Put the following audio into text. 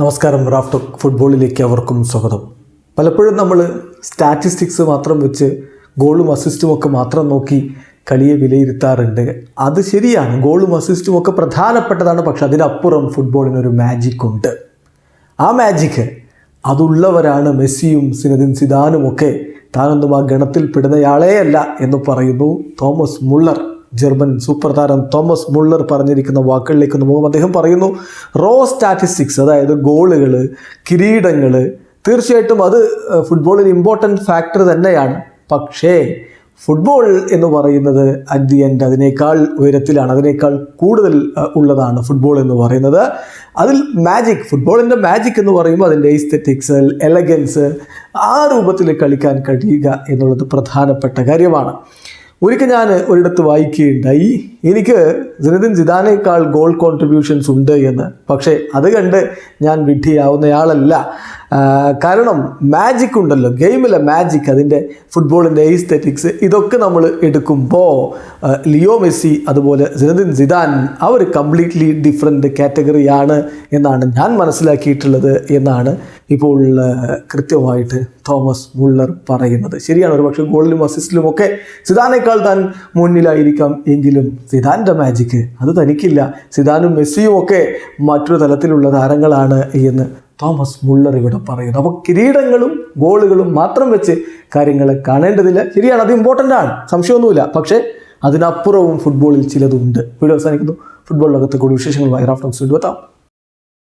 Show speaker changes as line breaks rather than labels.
നമസ്കാരം Raf talk ഫുട്ബോളിലേക്ക് അവർക്കും സ്വാഗതം. പലപ്പോഴും നമ്മൾ സ്റ്റാറ്റിസ്റ്റിക്സ് മാത്രം വെച്ച് ഗോളും അസിസ്റ്റും ഒക്കെ മാത്രം നോക്കി കളിയെ വിലയിരുത്താറുണ്ട്. അത് ശരിയാണ് ഗോളും അസിസ്റ്റും ഒക്കെ പ്രധാനപ്പെട്ടതാണ് പക്ഷെ അതിനപ്പുറം ഫുട്ബോളിനൊരു മാജിക് ഉണ്ട്. ആ മാജിക്ക് അതുള്ളവരാണ് മെസ്സിയും സിനദിൻ സിദാനും ഒക്കെ താനൊന്നും ആ ഗണത്തിൽ പെടുന്നയാളെയല്ല എന്ന് പറയുന്നു തോമസ് മുള്ളർ. ജർമ്മൻ സൂപ്പർ താരം തോമസ് മുള്ളർ പറഞ്ഞിരിക്കുന്ന വാക്കുകളിലേക്ക് ഒന്ന് അദ്ദേഹം പറയുന്നു റോ സ്റ്റാറ്റിസ്റ്റിക്സ് അതായത് ഗോളുകൾ കിരീടങ്ങൾ തീർച്ചയായിട്ടും അത് ഫുട്ബോളിൽ ഇമ്പോർട്ടന്റ് ഫാക്ടർ തന്നെയാണ്. പക്ഷേ ഫുട്ബോൾ എന്ന് പറയുന്നത് അറ്റ് ദി എൻഡ് അതിനേക്കാൾ ഉയരത്തിലാണ് അതിനേക്കാൾ കൂടുതൽ ഉള്ളതാണ് ഫുട്ബോൾ എന്ന് പറയുന്നത്. അതിൽ മാജിക് ഫുട്ബോളിന്റെ മാജിക് എന്ന് പറയുമ്പോൾ അതിന്റെ എസ്തെറ്റിക്സ് എലഗൻസ് ആ രൂപത്തിൽ കളിക്കാൻ കഴിയുക എന്നുള്ളത് പ്രധാനപ്പെട്ട കാര്യമാണ്. ഒരിക്കൽ ഞാൻ ഒരിടത്ത് വായിക്കുകയുണ്ടായി. എനിക്ക് സിനദിൻ സിദാനേക്കാൾ ഗോൾ കോൺട്രിബ്യൂഷൻസ് ഉണ്ട് എന്ന്. പക്ഷേ അത് കണ്ട് ഞാൻ വിഡ്ഢിയാവുന്നയാളല്ല. കാരണം മാജിക് ഉണ്ടല്ലോ. ഗെയിമിലെ മാജിക് അതിന്റെ ഫുട്ബോളിന്റെ എയ്സ്തെറ്റിക്സ് ഇതൊക്കെ നമ്മൾ എടുക്കുമ്പോൾ ലിയോ മെസ്സി അതുപോലെ സിനദിൻ സിദാൻ അവർ കംപ്ലീറ്റ്ലി ഡിഫറെന്റ് കാറ്റഗറിയാണ് എന്നാണ് ഞാൻ മനസ്സിലാക്കിയിട്ടുള്ളത് എന്നാണ് ഇപ്പോൾ കൃത്യമായിട്ട് തോമസ് മുള്ളർ പറയുന്നത്. ശരിയാണ് ഒരു പക്ഷേ ഗോളിലും അസിസ്റ്റിലും ഒക്കെ സിദാനേക്കാൾ താൻ മുന്നിലായിരിക്കാം എങ്കിലും സിദാന്റെ മാജിക്ക് അത് തനിക്കില്ല. സിദാനും മെസ്സിയും ഒക്കെ മറ്റൊരു തലത്തിലുള്ള താരങ്ങളാണ് എന്ന് തോമസ് മുള്ളർ ഇവിടെ പറയുന്നു. അപ്പോൾ കിരീടങ്ങളും ഗോളുകളും മാത്രം വെച്ച് കാര്യങ്ങൾ കാണേണ്ടതില്ല. ശരിയാണ് അത് ഇമ്പോർട്ടന്റ് ആണ്. സംശയമൊന്നുമില്ല. പക്ഷേ അതിനപ്പുറവും ഫുട്ബോളിൽ ചിലതുണ്ട്. വീഡിയോ അവസാനിക്കുന്നു. ഫുട്ബോൾ ലോകത്തെ കൂടി വിശേഷങ്ങളുമായി റാഫ്റ്റോക്സ് എത്താം.